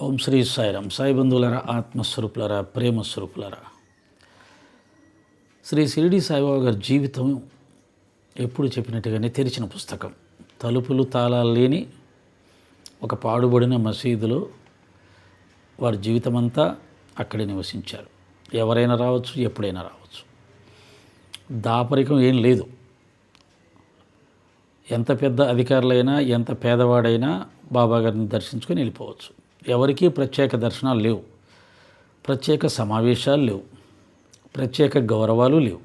ఓం శ్రీ సాయిరామ్. సాయి బంధువులరా ఆత్మస్వరూపులరా ప్రేమస్వరూపులరా. శ్రీ షిరిడి సాయిబాబా గారి జీవితం ఎప్పుడు చెప్పినట్టుగానే తెరిచిన పుస్తకం. తలుపులు తాళాలు లేని ఒక పాడుబడిన మసీదులో వారి జీవితమంతా అక్కడే నివసించారు. ఎవరైనా రావచ్చు ఎప్పుడైనా రావచ్చు. దాపరికం ఏం లేదు. ఎంత పెద్ద అధికారులైనా ఎంత పేదవాడైనా బాబా గారిని దర్శించుకొని వెళ్ళిపోవచ్చు. ఎవరికీ ప్రత్యేక దర్శనాలు లేవు. ప్రత్యేక సమావేశాలు లేవు. ప్రత్యేక గౌరవాలు లేవు.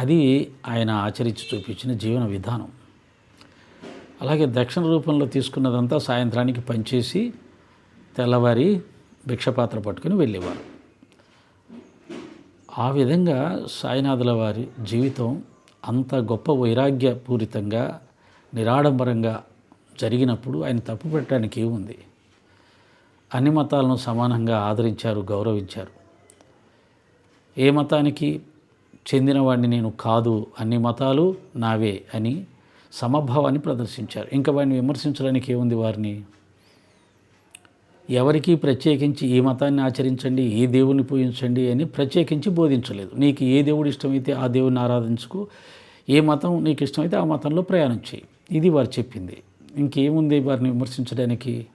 అది ఆయన ఆచరించి చూపించిన జీవన విధానం. అలాగే దక్షిణ రూపంలో తీసుకున్నదంతా సాయంత్రానికి పనిచేసి తెల్లవారి భిక్షపాత్ర పట్టుకుని వెళ్ళేవారు. ఆ విధంగా సాయినాథుల వారి జీవితం అంత గొప్ప వైరాగ్యపూరితంగా నిరాడంబరంగా జరిగినప్పుడు ఆయన తప్పు పెట్టడానికి ఏముంది? అన్ని మతాలను సమానంగా ఆదరించారు గౌరవించారు. ఏ మతానికి చెందినవాడిని నేను కాదు అన్ని మతాలు నావే అని సమభావాన్ని ప్రదర్శించారు. ఇంకా వాడిని విమర్శించడానికి ఏముంది వారిని? ఎవరికి ప్రత్యేకించి ఈ మతాన్ని ఆచరించండి ఈ దేవుని పూజించండి అని ప్రత్యేకించి బోధించలేదు. నీకు ఏ దేవుడు ఇష్టమైతే ఆ దేవుని ఆరాధించుకో ఏ మతం నీకు ఇష్టమైతే ఆ మతంలో ప్రయాణం చేయి. ఇది వారు చెప్పింది. ఇంకేముంది వారిని విమర్శించడానికి?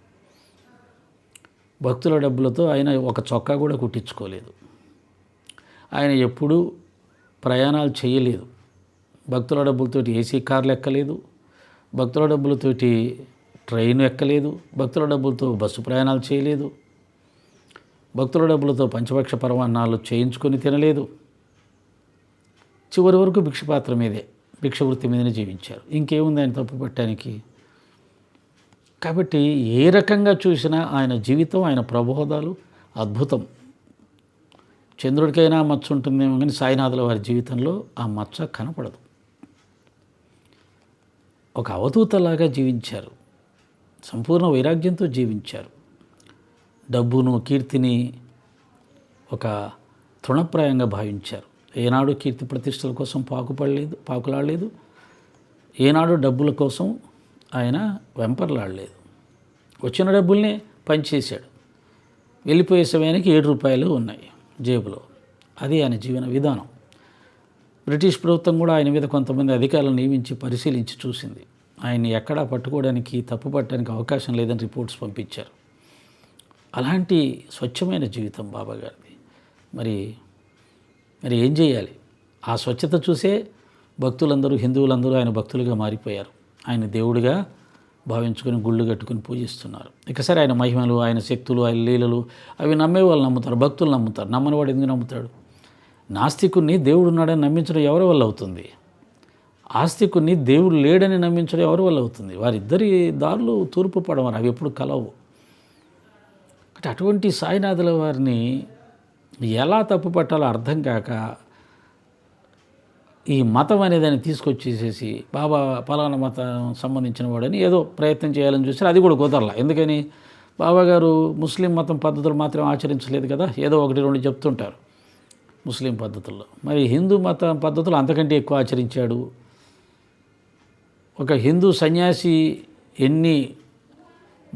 భక్తుల డబ్బులతో ఆయన ఒక చొక్కా కూడా కుట్టించుకోలేదు. ఆయన ఎప్పుడూ ప్రయాణాలు చేయలేదు. భక్తుల డబ్బులతోటి ఏసీ కార్లు ఎక్కలేదు. భక్తుల డబ్బులతోటి ట్రైన్ ఎక్కలేదు. భక్తుల డబ్బులతో బస్సు ప్రయాణాలు చేయలేదు. భక్తుల డబ్బులతో పంచపక్ష పరమాన్నాలు చేయించుకొని తినలేదు. చివరి వరకు భిక్షపాత్ర మీదే భిక్ష వృత్తి మీదనే జీవించారు. ఇంకేముంది ఆయన తప్పు పెట్టడానికి? కాబట్టి ఏ రకంగా చూసినా ఆయన జీవితం ఆయన ప్రబోధాలు అద్భుతం. చంద్రుడికైనా మచ్చ ఉంటుందేమో కానీ సాయినాథుల వారి జీవితంలో ఆ మచ్చ కనపడదు. ఒక అవధూతలాగా జీవించారు. సంపూర్ణ వైరాగ్యంతో జీవించారు. డబ్బును కీర్తిని ఒక తృణప్రాయంగా భావించారు. ఏనాడు కీర్తి ప్రతిష్టల కోసం పాకుపడలేదు పాకులాడలేదు. ఏనాడు డబ్బుల కోసం ఆయన వెంపర్లాడలేదు. వచ్చిన డబ్బుల్నే పనిచేశాడు వెళ్ళిపోయే సమయానికి ఏడు రూపాయలు ఉన్నాయి జేబులో. అది ఆయన జీవన విధానం. బ్రిటిష్ ప్రభుత్వం కూడా ఆయన మీద కొంతమంది అధికారులను నియమించి పరిశీలించి చూసింది. ఆయన్ని ఎక్కడా పట్టుకోవడానికి తప్పు పట్టడానికి అవకాశం లేదని రిపోర్ట్స్ పంపించారు. అలాంటి స్వచ్ఛమైన జీవితం బాబా గారిది. మరి మరి ఏం చేయాలి? ఆ స్వచ్ఛత చూసే భక్తులందరూ హిందువులందరూ ఆయన భక్తులుగా మారిపోయారు. ఆయన దేవుడిగా భావించుకొని గుళ్ళు కట్టుకుని పూజిస్తున్నారు. ఇక సరే ఆయన మహిమలు ఆయన శక్తులు ఆయన లీలలు అవి నమ్మే వాళ్ళు నమ్ముతారు భక్తులు నమ్ముతారు నమ్మని వాడు ఎందుకు నమ్ముతాడు? నాస్తికుని దేవుడు ఉన్నాడని నమ్మించడం ఎవరి వల్ల అవుతుంది? ఆస్తికుని దేవుడు లేడని నమ్మించడం ఎవరి వల్ల అవుతుంది? వారిద్దరి దారులు తూర్పు పడమని అవి ఎప్పుడు కలవు. అటువంటి సాయినాథుల వారిని ఎలా తప్పు పట్టాలో అర్థం కాక ఈ మతం అనేదాన్ని తీసుకొచ్చేసేసి బాబా పలానా మతం సంబంధించిన వాడని ఏదో ప్రయత్నం చేయాలని చూసారు అది కూడా కుదరలా. ఎందుకని? బాబా గారు ముస్లిం మతం పద్ధతులు మాత్రం ఆచరించలేదు కదా? ఏదో ఒకటి రెండు చెప్తుంటారు ముస్లిం పద్ధతుల్లో. మరి హిందూ మత పద్ధతులు అంతకంటే ఎక్కువ ఆచరించాడు. ఒక హిందూ సన్యాసి ఎన్ని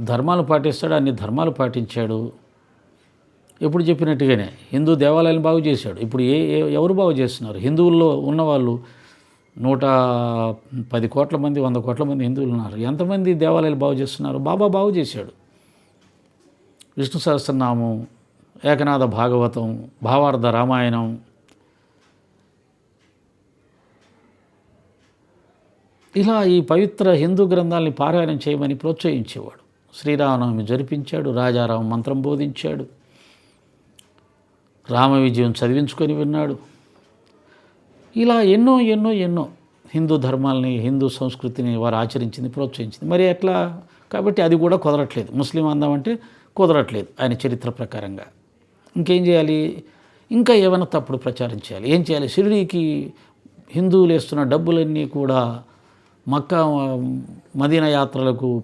ధర్మాలు పాటిస్తాడో అన్ని ధర్మాలు పాటించాడు. ఎప్పుడు చెప్పినట్టుగానే హిందూ దేవాలయాలను బాగు చేశాడు. ఇప్పుడు ఏ ఏ- ఎవరు బాగు చేస్తున్నారు? హిందువుల్లో ఉన్నవాళ్ళు నూట పది కోట్ల మంది వంద కోట్ల మంది హిందువులు ఉన్నారు. ఎంతమంది దేవాలయాలు బాగు చేస్తున్నారు? బాబా బాగు చేశాడు. విష్ణు సహస్రనామం ఏకనాథ భాగవతం భావార్థ రామాయణం. ఇలా ఈ పవిత్ర హిందూ గ్రంథాలని పారాయణం చేయమని ప్రోత్సహించేవాడు. శ్రీరామనవమి జరిపించాడు రాజారాం మంత్రం బోధించాడు. రామ విజయం చదివించుకొని విన్నాడు. ఇలా ఎన్నో ఎన్నో ఎన్నో హిందూ ధర్మాలని హిందూ సంస్కృతిని వారు ఆచరించింది ప్రోత్సహించింది. మరి ఎట్లా? కాబట్టి అది కూడా కుదరట్లేదు. ముస్లిం అందామంటే కుదరట్లేదు ఆయన చరిత్ర ప్రకారంగా. ఇంకేం చేయాలి? ఇంకా ఏమైనా తప్పుడు ప్రచారం చేయాలి. ఏం చేయాలి? షిరిడీకి హిందువులు వేస్తున్న డబ్బులన్నీ కూడా మక్కా మదీనా యాత్రలకు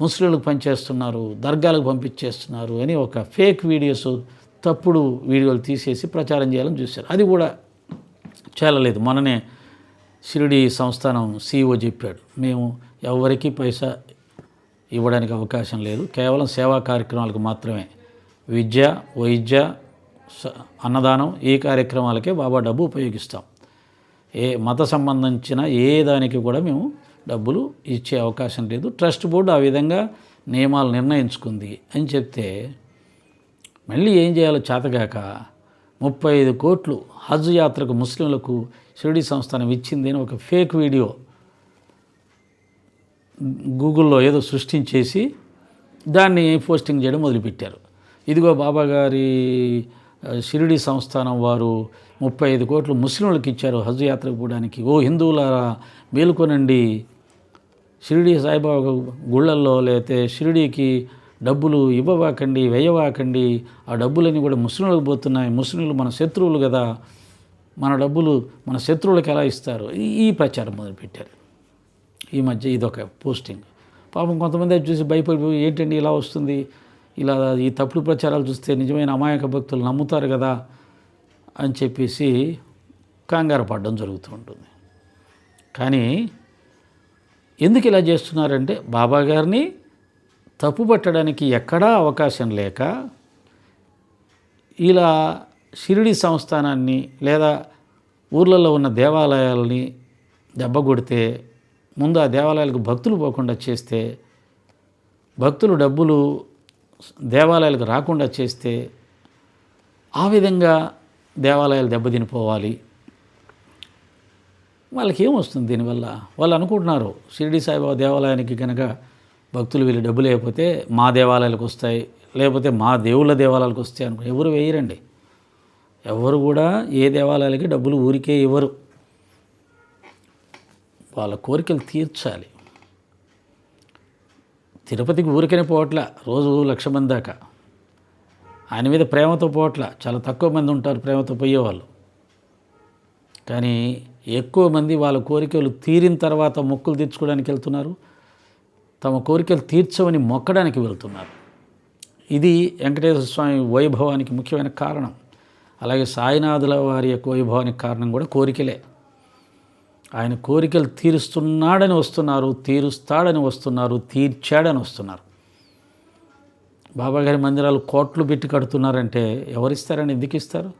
ముస్లింలకు పనిచేస్తున్నారు దర్గాలకు పంపించేస్తున్నారు అని ఒక ఫేక్ వీడియోస్ తప్పుడు వీడియోలు తీసేసి ప్రచారం చేయాలని చూశారు. అది కూడా చేరలేదు మననే షిరిడి సంస్థానం సీఈఓ చెప్పాడు మేము ఎవరికీ పైసా ఇవ్వడానికి అవకాశం లేదు. కేవలం సేవా కార్యక్రమాలకు మాత్రమే. విద్య వైద్య స- అన్నదానం ఈ కార్యక్రమాలకే బాబా డబ్బు ఉపయోగిస్తాం. ఏ మత సంబంధించిన ఏ దానికి కూడా మేము డబ్బులు ఇచ్చే అవకాశం లేదు. ట్రస్ట్ బోర్డు ఆ విధంగా నియమాలు నిర్ణయించుకుంది. అని చెప్తే మళ్ళీ ఏం చేయాలో చేతగాక ముప్పై ఐదు కోట్లు హజ్ యాత్రకు ముస్లింలకు షిరిడి సంస్థానం ఇచ్చింది అని ఒక ఫేక్ వీడియో గూగుల్లో ఏదో సృష్టించేసి దాన్ని పోస్టింగ్ చేయడం మొదలుపెట్టారు. ఇదిగో బాబా గారి షిరిడి సంస్థానం వారు ముప్పై ఐదు కోట్లు ముస్లింలకు ఇచ్చారు హజ్ యాత్రకు పోవడానికి. ఓ హిందువులారా మేలుకొనండి. షిరిడి సాయిబాబా గుళ్ళల్లో లేతే షిరిడీకి డబ్బులు ఇవ్వవాకండి వేయవాకండి. ఆ డబ్బులన్నీ కూడా ముస్లింలకు పోతున్నాయి. ముస్లింలు మన శత్రువులు కదా. మన డబ్బులు మన శత్రువులకు ఎలా ఇస్తారు? ఈ- ప్రచారం మొదలుపెట్టారు. ఈ మధ్య ఇదొక పోస్టింగ్. పాపం కొంతమంది అది చూసి భయపడిపోయి ఏంటండి ఇలా వస్తుంది? ఇలా ఈ తప్పుడు ప్రచారాలు చూస్తే నిజమైన అమాయక భక్తులు నమ్ముతారు కదా అని చెప్పేసి కంగారు పడడం జరుగుతూ ఉంటుంది. కానీ ఎందుకు ఇలా చేస్తున్నారంటే బాబా గారిని తప్పుపట్టడానికి ఎక్కడా అవకాశం లేక ఇలా షిరిడి సంస్థానాన్ని లేదా ఊర్లలో ఉన్న దేవాలయాలని దెబ్బ కొడితే ముందు ఆ దేవాలయాలకు భక్తులు పోకుండా చేస్తే భక్తులు డబ్బులు దేవాలయాలకు రాకుండా చేస్తే ఆ విధంగా దేవాలయాలు దెబ్బతినిపోవాలి. వాళ్ళకి ఏమొస్తుంది దీనివల్ల? వాళ్ళు అనుకుంటున్నారు షిరిడి సాయిబాబా దేవాలయానికి కనుక భక్తులు వీళ్ళు డబ్బులు లేకపోతే మా దేవాలయాలకు వస్తాయి లేకపోతే మా దేవుళ్ళ దేవాలయాలకు వస్తాయి అనుకో ఎవరు వేయరండి. ఎవరు కూడా ఏ దేవాలయాలకి డబ్బులు ఊరికే ఇవ్వరు. వాళ్ళ కోరికలు తీర్చాలి. తిరుపతికి ఊరికనే పోవట్ల రోజు లక్ష మంది దాకా. ఆయన మీద ప్రేమతో పోవట్ల చాలా తక్కువ మంది ఉంటారు ప్రేమతో పోయేవాళ్ళు. కానీ ఎక్కువ మంది వాళ్ళ కోరికలు తీరిన తర్వాత మొక్కులు తీర్చుకోవడానికి వెళ్తున్నారు. తమ కోరికలు తీర్చవని మొక్కడానికి వెళ్తున్నారు. ఇది వెంకటేశ్వర స్వామి వైభవానికి ముఖ్యమైన కారణం. అలాగే సాయినాథుల వారి యొక్క వైభవానికి కారణం కూడా కోరికలే. ఆయన కోరికలు తీరుస్తున్నాడని వస్తున్నారు తీరుస్తాడని వస్తున్నారు తీర్చాడని వస్తున్నారు. బాబాగారి మందిరాలు కోట్లు పెట్టి కడుతున్నారంటే ఎవరిస్తారని ఎందుకు ఇస్తారు?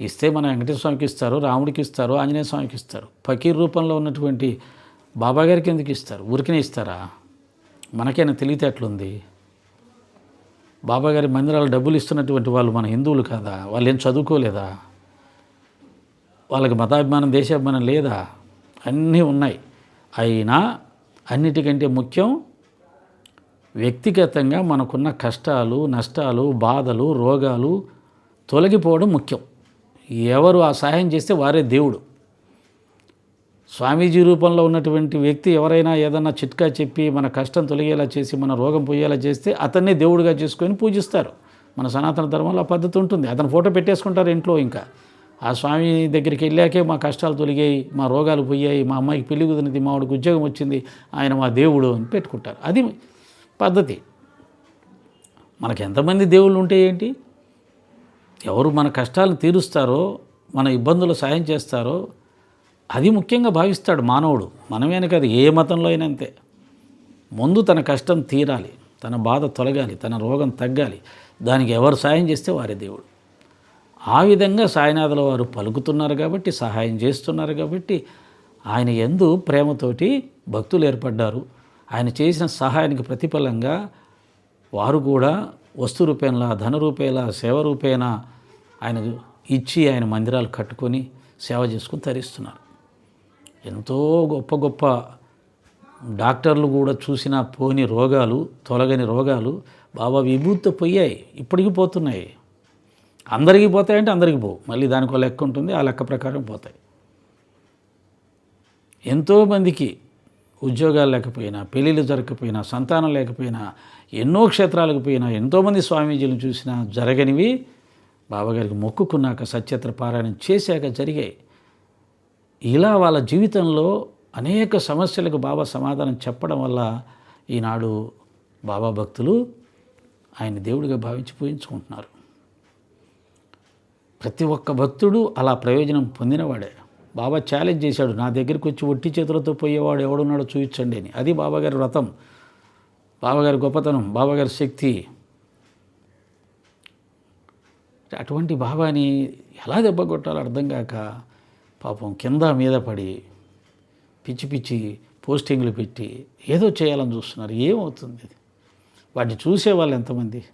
ఇస్తే మన వెంకటేశ్వర స్వామికి ఇస్తారు రాముడికి ఇస్తారు ఆంజనేయ స్వామికి ఇస్తారు. ఫకీర్ రూపంలో ఉన్నటువంటి బాబాగారికి ఎందుకు ఇస్తారు? ఊరికనే ఇస్తారా? మనకైనా తెలివితేటలుంది బాబాగారి మందిరాలు డబ్బులు ఇస్తున్నటువంటి వాళ్ళు మన హిందువులు కాదా? వాళ్ళు ఏం చదువుకోలేదా? వాళ్ళకి మతాభిమానం దేశాభిమానం లేదా? అన్నీ ఉన్నాయి. అయినా అన్నిటికంటే ముఖ్యం వ్యక్తిగతంగా మనకున్న కష్టాలు నష్టాలు బాధలు రోగాలు తొలగిపోవడం ముఖ్యం. ఎవరు ఆ సహాయం చేస్తే వారే దేవుడు. స్వామీజీ రూపంలో ఉన్నటువంటి వ్యక్తి ఎవరైనా ఏదన్నా చిట్కా చెప్పి మన కష్టం తొలగేలా చేసి మన రోగం పోయేలా చేస్తే అతన్నే దేవుడిగా చేసుకొని పూజిస్తారు. మన సనాతన ధర్మంలో ఆ పద్ధతి ఉంటుంది. అతను ఫోటో పెట్టేసుకుంటారు ఇంట్లో ఇంకా. ఆ స్వామి దగ్గరికి వెళ్ళాకే మా కష్టాలు తొలిగాయి మా రోగాలు పోయాయి మా అమ్మాయికి పెళ్ళి కుదిరింది మా వాడికి ఉద్యోగం వచ్చింది ఆయన మా దేవుడు అని పెట్టుకుంటారు. అది పద్ధతి. మనకు ఎంతమంది దేవుళ్ళు ఉంటే ఏంటి? ఎవరు మన కష్టాలను తీరుస్తారో మన ఇబ్బందులు సాయం చేస్తారో అది ముఖ్యంగా భావిస్తాడు మానవుడు. మనమేన కాదు ఏ మతంలో అయినా అంతే. ముందు తన కష్టం తీరాలి. తన బాధ తొలగాలి. తన రోగం తగ్గాలి. దానికి ఎవరు సాయం చేస్తే వారే దేవుడు. ఆ విధంగా సాయినాథుల వారు పలుకుతున్నారు కాబట్టి సహాయం చేస్తున్నారు కాబట్టి ఆయన ఎందు ప్రేమతోటి భక్తులు ఏర్పడ్డారు. ఆయన చేసిన సహాయానికి ప్రతిఫలంగా వారు కూడా వస్తు రూపేణలా ధన రూపేలా సేవ రూపేణ ఆయన ఇచ్చి ఆయన మందిరాలు కట్టుకొని సేవ చేసుకుని తరిస్తున్నారు. ఎంతో గొప్ప గొప్ప డాక్టర్లు కూడా చూసిన పోని రోగాలు తొలగని రోగాలు బాబా విభూతితో పోయాయి. ఇప్పటికీ పోతున్నాయి. అందరికీ పోతాయంటే అందరికీ పోవు. మళ్ళీ దానికి ఒక లెక్క ఉంటుంది ఆ లెక్క ప్రకారం పోతాయి. ఎంతోమందికి ఉద్యోగాలు లేకపోయినా పెళ్ళిళ్ళు జరగకపోయినా సంతానం లేకపోయినా ఎన్నో క్షేత్రాలకు పోయినా ఎంతోమంది స్వామీజీలు చూసినా జరగనివి బాబాగారికి మొక్కుకున్నాక సత్యత్ర పారాయణం చేశాక జరిగాయి. ఇలా వాళ్ళ జీవితంలో అనేక సమస్యలకు బాబా సమాధానం చెప్పడం వల్ల ఈనాడు బాబా భక్తులు ఆయన దేవుడిగా భావించి పూజించుకుంటున్నారు. ప్రతి ఒక్క భక్తుడు అలా ప్రయోజనం పొందినవాడే. బాబా ఛాలెంజ్ చేశాడు నా దగ్గరికి వచ్చి ఒట్టి చేతులతో పోయేవాడు ఎవడున్నాడో చూపించండి అని. అది బాబాగారి వ్రతం. బాబాగారి గొప్పతనం బాబాగారి శక్తి. అటువంటి బాబాని ఎలా దెబ్బ కొట్టాలో అర్థం కాక పాపం కింద మీద పడి పిచ్చి పిచ్చి పోస్టింగ్లు పెట్టి ఏదో చేయాలని చూస్తున్నారు. ఏమవుతుంది ఇది? వాటిని చూసే వాళ్ళు ఎంతమంది?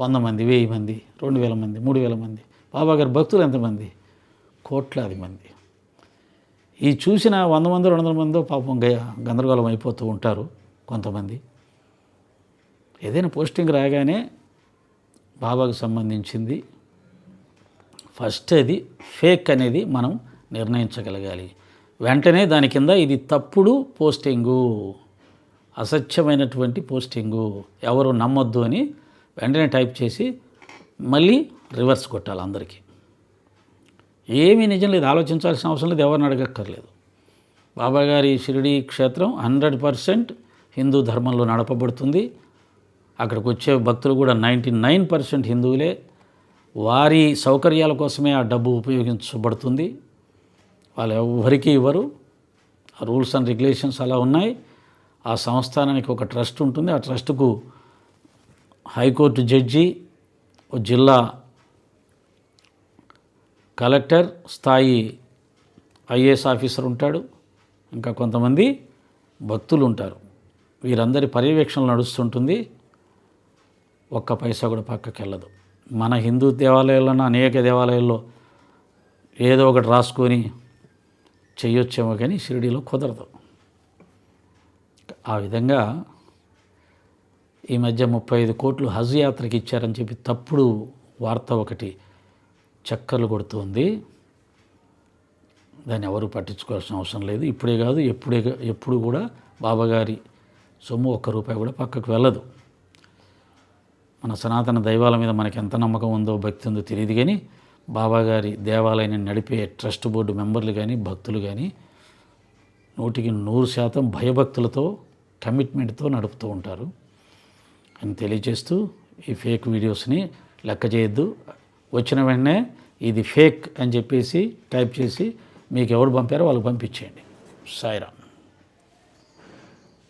వంద మంది వెయ్యి మంది రెండు వేల మంది మూడు వేల మంది బాబాగారి భక్తులు ఎంతమంది? కోట్లాది మంది. ఈ చూసిన వంద మంది రెండు వందల మందో పాపం గ- గందరగోళం అయిపోతూ ఉంటారు కొంతమంది. ఏదైనా పోస్టింగ్ రాగానే బాబాకు సంబంధించింది. ఫస్ట్ అది ఫేక్ అనేది మనం నిర్ణయించగలగాలి. వెంటనే దాని కింద ఇది తప్పుడు పోస్టింగు. అసత్యమైనటువంటి పోస్టింగు. ఎవరు నమ్మొద్దు అని వెంటనే టైప్ చేసి మళ్ళీ రివర్స్ కొట్టాలి అందరికీ. ఏమీ నిజం లేదు. ఆలోచించాల్సిన అవసరం లేదు. ఎవరిని అడగక్కర్లేదు. బాబాగారి షిరిడి క్షేత్రం హండ్రెడ్ పర్సెంట్ హిందూ ధర్మంలో నడపబడుతుంది. అక్కడికి వచ్చే భక్తులు కూడా నైంటీ నైన్ పర్సెంట్ హిందువులే. వారి సౌకర్యాల కోసమే ఆ డబ్బు ఉపయోగించబడుతుంది. వాళ్ళు ఎవరికీ ఇవ్వరు. ఆ రూల్స్ అండ్ రెగ్యులేషన్స్ అలా ఉన్నాయి. ఆ సంస్థానానికి ఒక ట్రస్ట్ ఉంటుంది. ఆ ట్రస్ట్కు హైకోర్టు జడ్జి ఓ జిల్లా కలెక్టర్ స్థాయి ఐఏఎస్ ఆఫీసర్ ఉంటాడు. ఇంకా కొంతమంది భక్తులు ఉంటారు. వీరందరి పర్యవేక్షణలు నడుస్తుంటుంది. ఒక్క పైసా కూడా పక్కకి వెళ్ళదు మన హిందూ దేవాలయాల్లోనూ అనేక దేవాలయాల్లో ఏదో ఒకటి రాసుకొని చేయొచ్చేమో కానీ షిరిడీలో కుదరదు. ఆ విధంగా ఈ మధ్య ముప్పై ఐదు కోట్లు హజ్ యాత్రకి ఇచ్చారని చెప్పి తప్పుడు వార్త ఒకటి చక్కర్లు కొడుతుంది. దాన్ని ఎవరు పట్టించుకోవాల్సిన అవసరం లేదు. ఇప్పుడే కాదు ఎప్పుడే ఎప్పుడు కూడా బాబాగారి సొమ్ము ఒక్క రూపాయి కూడా పక్కకు వెళ్ళదు. మన సనాతన దైవాల మీద మనకి ఎంత నమ్మకం ఉందో భక్తి ఉందో తెలియదు కానీ బాబాగారి దేవాలయాన్ని నడిపే ట్రస్ట్ బోర్డు మెంబర్లు కానీ భక్తులు కానీ నూటికి నూరు శాతం భయభక్తులతో కమిట్మెంట్తో నడుపుతూ ఉంటారు. అని తెలియజేస్తూ ఈ ఫేక్ వీడియోస్ని లెక్క చేయొద్దు. వచ్చిన వెంటనే ఇది ఫేక్ అని చెప్పేసి టైప్ చేసి మీకు ఎవరు పంపారో వాళ్ళకి పంపించేయండి. సాయిరామ్.